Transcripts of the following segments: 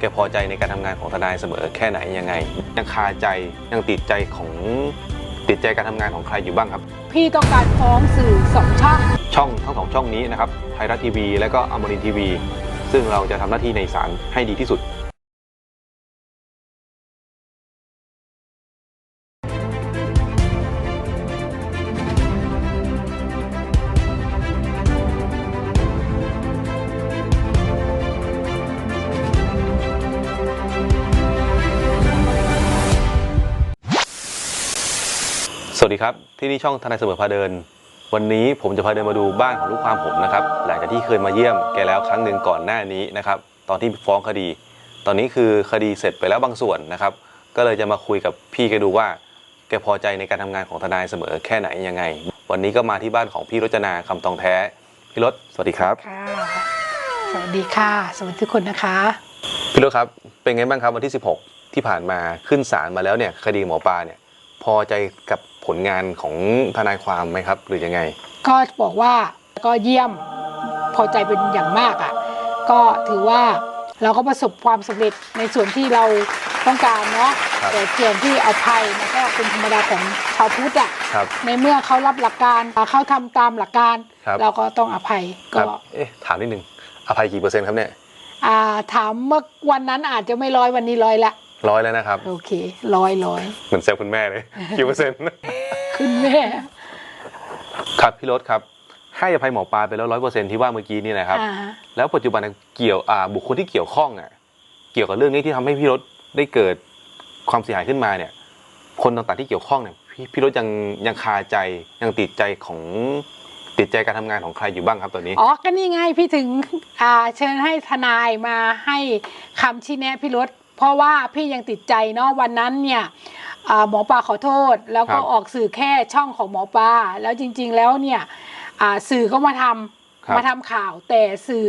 แกพอใจในการทำงานของทนายเสมอแค่ไหนยังไง ยังคาใจยังติดใจของติดใจการทำงานของใครอยู่บ้างครับ พี่ต้องการฟ้องสื่อสองช่องช่องทั้งสองช่องนี้นะครับไทยรัฐทีวีและก็อมรินทีวี ซึ่งเราจะทำหน้าที่ในศาลให้ดีที่สุด สวัสดีครับ ที่นี่ช่องทนายเสมอพาเดิน วันนี้ผมจะพาเดินมาดูบ้านของลูกความผมนะครับหลังจากที่เคยมาเยี่ยมแกแล้วครั้งหนึ่งก่อนหน้านี้นะครับตอนที่ฟ้องคดี ตอนนี้คือคดีเสร็จไปแล้วบางส่วนนะครับ ก็เลยจะมาคุยกับพี่แกดูว่า แกพอใจในการทำงานของทนายเสมอแค่ไหนยังไง วันนี้ก็มาที่บ้านของพี่รจนาคำตองแท้พี่รถสวัสดีครับค่ะสวัสดีค่ะ สวัสดีทุกคนนะคะ พี่รถครับเป็นไงบ้างครับวันที่ 16 ที่ผ่านมาขึ้นศาลมาแล้วเนี่ยคดีหมอปลาเนี่ย พอใจกับผลงานของทนายความไหมครับ หรือยังไง ก็บอกว่าก็เยี่ยมพอใจเป็นอย่างมากอะก็ถือว่าเราก็ประสบความสำเร็จในส่วนที่เราต้องการเนาะครับแต่ส่วนที่เอาภัยมันก็เป็นธรรมดาของชาวพุทธอะครับในเมื่อเขารับหลักการเขาทำตามหลักการครับเราก็ต้องอภัยคก็รับเอ๊ะถามนิดนึงอภัยกี่เปอร์เซ็นต์ครับเนี่ยอ่าถามเมื่อวันนั้นอาจจะไม่ร้อยวันนี้ร้อยละ ร้อยแล้วนะครับ โอเคร้อยร้อยเหมือนแซวคุณแม่เลยกี่เปอร์เซ็นต์ คุณแม่ ครับพี่รถครับ ให้อภัยหมอปลาไปแล้วร้อยเปอร์เซ็นต์ที่ว่าเมื่อกี้นี่นะครับ อ่าฮะแล้วปัจจุบันเกี่ยวอ่าบุคคลที่เกี่ยวข้องอะเกี่ยวกับเรื่องนี้ที่ทำให้พี่รถได้เกิดความเสียหายขึ้นมาเนี่ย คนต่างๆที่เกี่ยวข้องเนี่ยพี่พี่รถยังยังคาใจยังติดใจของติดใจการทำงานของใครอยู่บ้างครับตอนนี้ อ๋อก็นี่ไงพี่ถึงอ่าเชิญให้ทนายมาให้คำชี้แนะพี่รถ เพราะว่าพี่ยังติดใจเนาะวันนั้นเนี่ยอ่าหมอปลาขอโทษ แล้วก็ครับออกสื่อแค่ช่องของหมอปลาแล้วจริง ๆ แล้วเนี่ยอ่าสื่อก็มาทำครับมาทำข่าว แต่สื่อ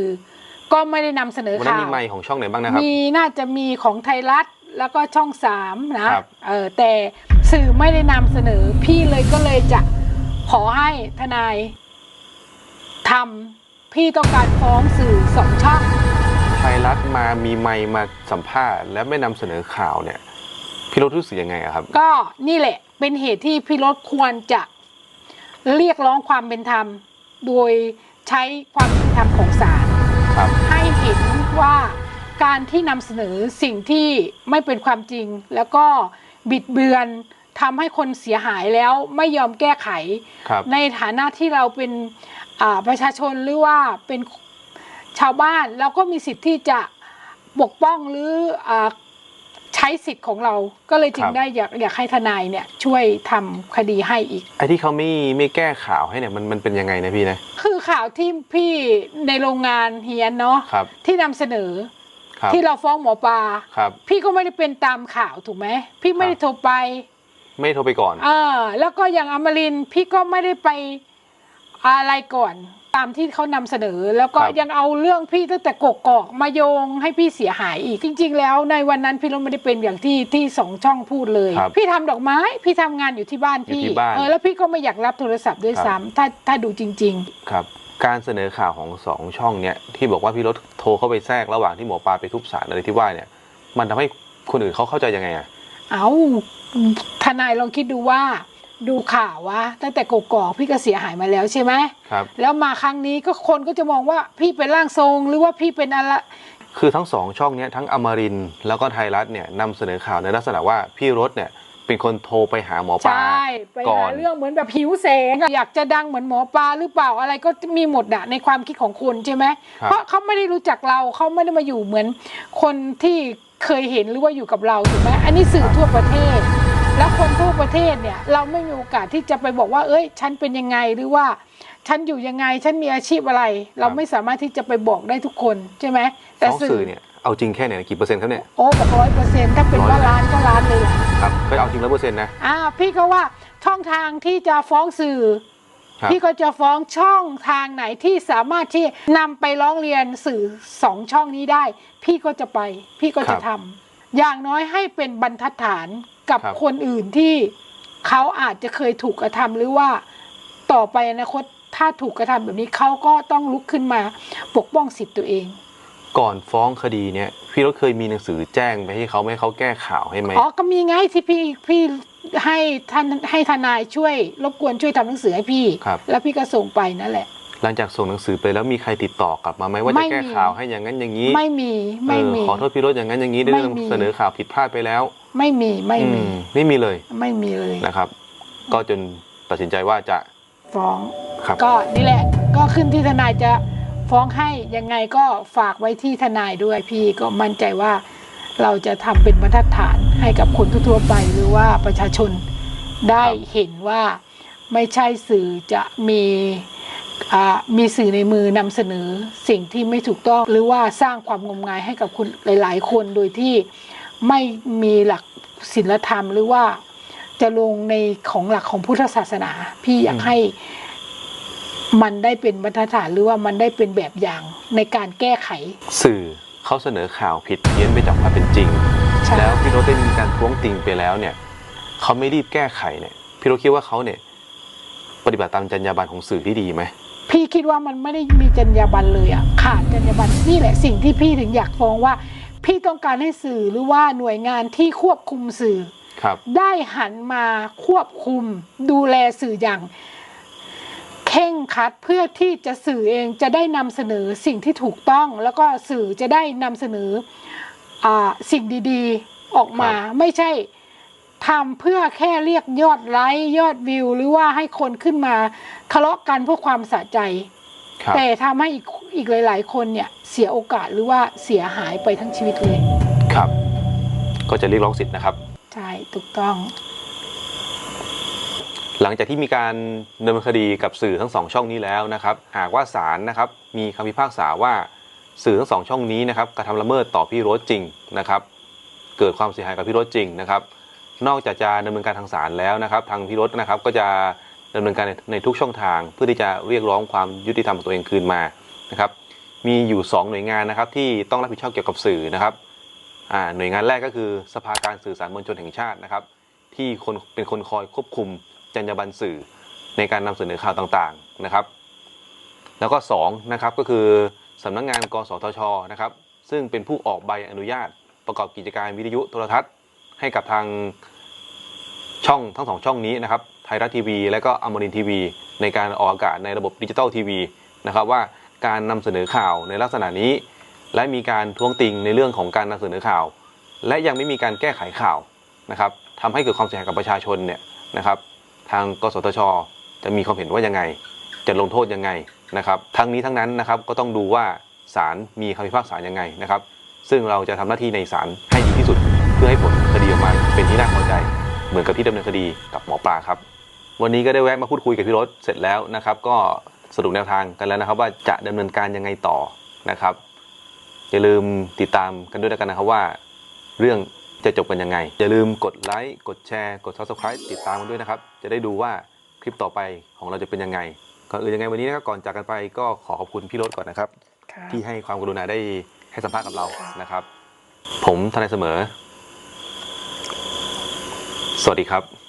ก็ไม่ได้นำเสนอวันนั้นข่ามีวไมค์ของช่องไหนบ้างนะครับมีน่าจะมีของไทยรัฐแล้วก็ช่องสามนะครับเออแต่สื่อไม่ได้นำเสนอพี่เลยก็เลยจะขอให้ทนายทำพี่ต้องการฟ้องสื่อสองช่อง ไทยรัฐมามีไมค์มาสัมภาษณ์ และไม่นำเสนอข่าวเนี่ยพี่รถรู้สึกยังไงอะครับ ก็นี่แหละเป็นเหตุที่พี่รถควรจะเรียกร้องความเป็นธรรม โดยใช้ความเป็นธรรมของศาลครับ ให้เห็นว่าการที่นำเสนอสิ่งที่ไม่เป็นความจริง แล้วก็บิดเบือนทำให้คนเสียหายแล้วไม่ยอมแก้ไข ครับ ในฐานะที่เราเป็นอ่าประชาชนหรือว่าเป็น ชาวบ้านเราก็มีสิทธิ์ที่จะปกป้องหรืออาใช้สิทธิ์ของเราก็เลยจึคงรับได้อยากอยากให้ทนายเนี่ยช่วยทำคดีให้อีกไอ้ที่เขาไม่ไม่แก้ข่าวให้เนี่ยมันมันเป็นยังไงนะพี่นะคือข่าวที่พี่ในโรงงานเฮียนเนาะครับที่นำเสนอครับที่เราฟ้องหมอปลาครับพี่ก็ไม่ได้เป็นตามข่าวถูกไหมพี่ไม่ได้โทรไป ไม่โทรไปก่อน เออ แล้วก็อย่างอมรินทร์พี่ก็ไม่ได้ไปอะไรก่อน ตามที่เขานำเสนอ แล้วก็ครับยังเอาเรื่องพี่ตั้งแต่กกอกมาโยงให้พี่เสียหายอีก จริง ๆ แล้วในวันนั้นพี่เราไม่ได้เป็นอย่างที่ที่สองช่องพูดเลยครับพี่ทำดอกไม้ พี่ทำงานอยู่ที่บ้านพี่อยู่ที่บ้านเออแล้วพี่ก็ไม่อยากรับโทรศัพท์ด้วยครับซ้ำถ้าถ้าดูจริงครับ การเสนอข่าวของสองช่องเนี่ยที่บอกว่าพี่รถโทรเข้าไปแทรกระหว่างที่หมอปลาไปทุบสารอะไรที่ว่าเนี่ย มันทำให้คนอื่นเขาเข้าใจยังไงอะๆเอาทนายลองคิดดูว่า ดูข่าวว่าตั้งแต่กกอกพี่ก็เสียหายมาแล้วใช่ไหมครับ แล้วมาครั้งนี้ก็คนก็จะมองว่าพี่เป็นร่างทรงหรือว่าพี่เป็นอะไรคือทั้งสองช่องเนี้ยทั้งอมรินทร์แล้วก็ไทยรัฐเนี่ยนำเสนอข่าวในลักษณะว่าพี่รถเนี่ยเป็นคนโทรไปหาหมอปใชลา่ไปก่อหานเรื่องเหมือนแบบหิวแสงอะอยากจะดังเหมือนหมอปลาหรือเปล่าอะไรก็มีหมดอะในความคิดของคนใช่ไหมครับเพราะเขาไม่ได้รู้จักเราเขาไม่ได้มาอยู่เหมือนคนที่เคยเห็นหรือว่าอยู่กับเราถูกไหมอันนี้สื่อทั่วประเทศ แล้วคนทั่วประเทศเนี่ยเราไม่มีโอกาสที่จะไปบอกว่า เอ้ย ฉันเป็นยังไงหรือว่า ฉันอยู่ยังไง ฉันมีอาชีพอะไร เราไม่สามารถที่จะไปบอกได้ทุกคนใช่ไหมแต่ฟ้องสื่อเนี่ยเอาจริงแค่ไหนกี่เปอร์เซ็นต์ครับเนี่ย โอ้บอกร้อยเปอร์เซ็นต์ถ้าเป็นว่า100%ล้านก็ล้านเลยแหละครับก็เอาจริงร้อยเปอร์เซ็นต์นะอ่าพี่ก็ว่าช่องทางที่จะฟ้องสื่อ ครับพี่ก็จะฟ้องช่องทางไหนที่สามารถที่นำไปร้องเรียนสื่อสองช่องนี้ได้ พี่ก็จะไป พี่ก็จะทำ อย่างน้อยให้เป็นบรรทัดฐานกับครับ คนอื่นที่เขาอาจจะเคยถูกกระทำหรือว่าต่อไปอนาคตถ้าถูกกระทำแบบนี้เขาก็ต้องลุกขึ้นมาปกป้องสิทธิ์ตัวเอง ก่อนฟ้องคดีเนี่ยพี่รถเคยมีหนังสือแจ้งไปให้เขาไม่ให้เขาแก้ข่าวให้ไหมอ๋อก็มีไงที่พี่พี่ให้ท่านให้ทนายช่วย รบกวนช่วยทำหนังสือให้พี่ ครับ แล้วพี่ก็ส่งไปนั่นแหละ หลังจากส่งหนังสือไปแล้วมีใครติดต่อกลับมาไหมว่าไม่จะมีแก้ข่าวให้อย่างนั้นอย่างนี้ไม่มีไม่เออมีขอโทษพี่รถอย่างนั้นอย่างนี้ได้ไม่มีนำเสนอข่าวผิดพลาดไปแล้ว ไม่มีไม่มีอืไม่มีเลย ไม่มีเลยนะครับ ก็จนตัดสินใจว่าจะฟ้องครับก็นี่แหละก็ขึ้นที่ทนายจะฟ้องให้ยังไงก็ฝากไว้ที่ทนายด้วยพี่ก็มั่นใจว่าเราจะทำเป็นบรรทัดฐานให้กับคนทั่วๆไปหรือว่าประชาชนได้เห็นว่าไม่ใช่สื่อจะมีอ่า มีสื่อในมือนำเสนอสิ่งที่ไม่ถูกต้อง หรือว่าสร้างความงมงายให้กับคนหลาย ๆ คนโดยที่ไม่มีหลักศีลธรรม หรือว่าจะลงในของหลักของพุทธศาสนา พี่อยากให้มันได้เป็นบรรทัดฐานหรือว่ามันได้เป็นแบบอย่างในการแก้ไข สื่อเขาเสนอข่าวผิดเพี้ยนไปจากความเป็นจริงใช่แล้วพี่รถได้มีการท้วงติงไปแล้วเนี่ยเขาไม่รีบแก้ไขเนี่ยพี่รถคิดว่าเขาเนี่ย ปฏิบัติตามจรรยาบรรณของสื่อที่ดีไหม พี่คิดว่ามันไม่ได้มีจรรยาบรรณเลยอะขาดจรรยาบรรณนี่แหละสิ่งที่พี่ถึงอยากฟ้องว่า พี่ต้องการให้สื่อหรือว่าหน่วยงานที่ควบคุมสื่อ ครับ ได้หันมาควบคุม ดูแลสื่ออย่างเข่งครัดเพื่อที่จะสื่อเองจะได้นำเสนอสิ่งที่ถูกต้อง แล้วก็สื่อจะได้นำเสนออาสิ่งดีๆ ออกมาไม่ใช่ ทำเพื่อแค่เรียกยอดไลค์ยอดวิว หรือว่าให้คนขึ้นมาทะเลาะกันเพื่อความสะใจครับแต่ทำให้อีกอีกหลาย ๆ คนเนี่ยเสียโอกาสหรือว่าเสียหายไปทั้งชีวิตเลย ครับ ก็จะเรียกร้องสิทธิ์นะครับ ใช่ถูกต้อง หลังจากที่มีการดำเนินคดีกับสื่อทั้งสองช่องนี้แล้วนะครับ หากว่าศาลนะครับ มีคำพิพากษาว่าสื่อทั้งสองช่องนี้นะครับกระทำละเมิดต่อพี่โรสจริงนะครับ เกิดความเสียหายกับพี่โรสจริงนะครับ นอกจากจะดำเนินการทางศาลแล้วนะครับ ทางพี่โรสนะครับก็จะดำเนินการในในทุกช่องทาง เพื่อที่จะเรียกร้องความยุติธรรมของตัวเองคืนมานะครับมีอยู่สองหน่วยงานนะครับที่ต้องรับผิดชอบเกี่ยวกับสื่อนะครับหน่วยงานแรกก็คือสภาการสื่อสารมวลชนแห่งชาตินะครับ ที่คนเป็นคนคอยควบคุมจรรยาบรรณสื่อในการนำเสนอข่าวต่างๆนะครับ แล้วก็สองนะครับก็คือสำนักงานกสทชนะครับซึ่งเป็นผู้ออกใบอนุญาตประกอบกิจการวิทยุโทรทัศน์ ให้กับทางช่องทั้งสองช่องนี้นะครับไทยรัฐทีวี และก็อมรินทีวี ในการออกอากาศในระบบดิจิตอลทีวีนะครับว่าการนำเสนอข่าวในลักษณะนี้ และมีการท้วงติงในเรื่องของการนำเสนอข่าว และยังไม่มีการแก้ไขข่าวนะครับทำให้เกิดความเสียหายกับประชาชนเนี่ยนะครับ ทางกสทช จะมีความเห็นว่ายังไง จะลงโทษยังไงนะครับ ทั้งนี้ทั้งนั้นนะครับก็ต้องดูว่าศาลมีคำพิพากษายังไงนะครับ ซึ่งเราจะทำหน้าที่ในศาลให้ พื่อให้ผลคดีออกมาเป็นที่น่าพอใจ เหมือนกับที่ดำเนินคดีกับหมอปลาครับ วันนี้ก็ได้แวะมาพูดคุยกับพี่รถเสร็จแล้วนะครับ ก็สรุปแนวทางกันแล้วนะครับ ว่าจะดำเนินการยังไงต่อนะครับอย่าลืมติดตามกันด้วยแล้วกันนะครับว่า เรื่องจะจบกันยังไง อย่าลืมกดไลค์กดแชร์กด subscribe ติดตามกันด้วยนะครับ จะได้ดูว่าคลิปต่อไปของเราจะเป็นยังไงก่อนอื่นยังไงวันนี้นะครับก่อนจากกันไปก็ขอขอบคุณพี่รถก่อนนะครับ ที่ให้ความกรุณาได้ให้สัมภาษณ์กับเรานะครับ ผมทนายเสมอ สวัสดีครับ